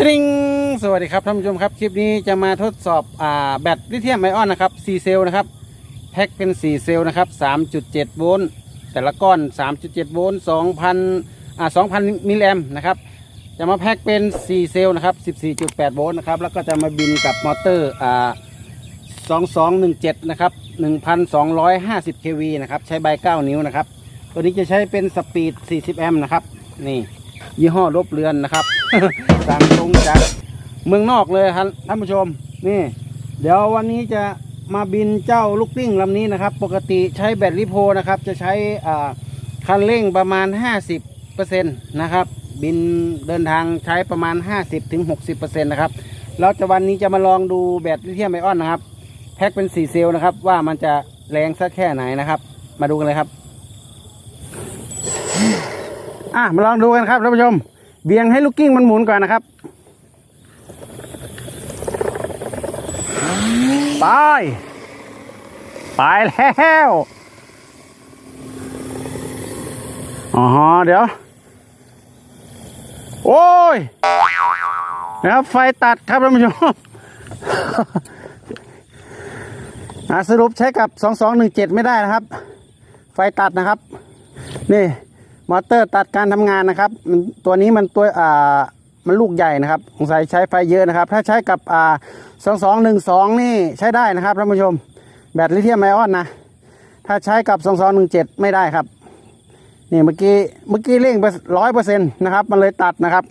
ตริงสวัสดีครับท่านผู้ชมครับ คลิปนี้จะมาทดสอบอ่าแบตลิเธียมไอออนนะครับ4เซลล์นะครับแพ็คเป็น 4 เซลล์นะครับ3.7 โวลต์แต่ละก้อน 3.7 โวลต์2,000อ่า2,000มิลลิแอมป์นะครับจะมาแพ็คเป็น 4 เซลล์นะครับ14.8 โวลต์นะครับแล้วก็จะมาบินกับมอเตอร์อ่า2217นะครับ1,250 kV นะครับใช้ใบ 9 นิ้วนะครับตัวนี้จะใช้เป็นสปีด 40 แอมป์นะครับนี่ ยี่ห้อลบเรือนนะครับ สั่งตรงจากเมืองนอกเลยครับท่านผู้ชมนี่ เดี๋ยววันนี้จะมาบินเจ้าลูกติ้งลำนี้นะครับ ปกติใช้แบตลิโพนะครับ จะใช้คันเร่งประมาณ 50%นะครับ บินเดินทางใช้ประมาณ 50-60%นะครับแล้วจะวันนี้จะมาลองดูแบตลิเธียมไอออนนะครับ แพ็คเป็น 4 เซลล์นะครับ ว่ามันจะแรงสักแค่ไหนนะครับ มาดูกันเลยครับ อะมาลองดูกันครับท่านผู้ชม เบี่ยงให้ลูกกิ้งมันหมุนก่อนนะครับ ไป ไปแล้วอ๋อเดี๋ยว โอ้ยนะครับไฟตัดครับท่านผู้ชมสรุปใช้กับ 2217 ไม่ได้นะครับ ไฟตัดนะครับ นี่ มอเตอร์ตัดการทำงานนะครับมันตัวนี้มันตัวอ่ามันลูกใหญ่นะครับสงสัยใช้ไฟเยอะนะครับ ถ้าใช้กับอ่าสองสองหนึ่งสองนี่ใช้ได้นะครับท่านผู้ชม แบตลิเธียมไอออนนะ ถ้าใช้กับสองสองหนึ่งเจ็ดไม่ได้ครับ นี่เมื่อกี้เมื่อกี้เร่งไปร้อยเปอร์เซ็นต์นะครับ มันเลยตัดนะครับ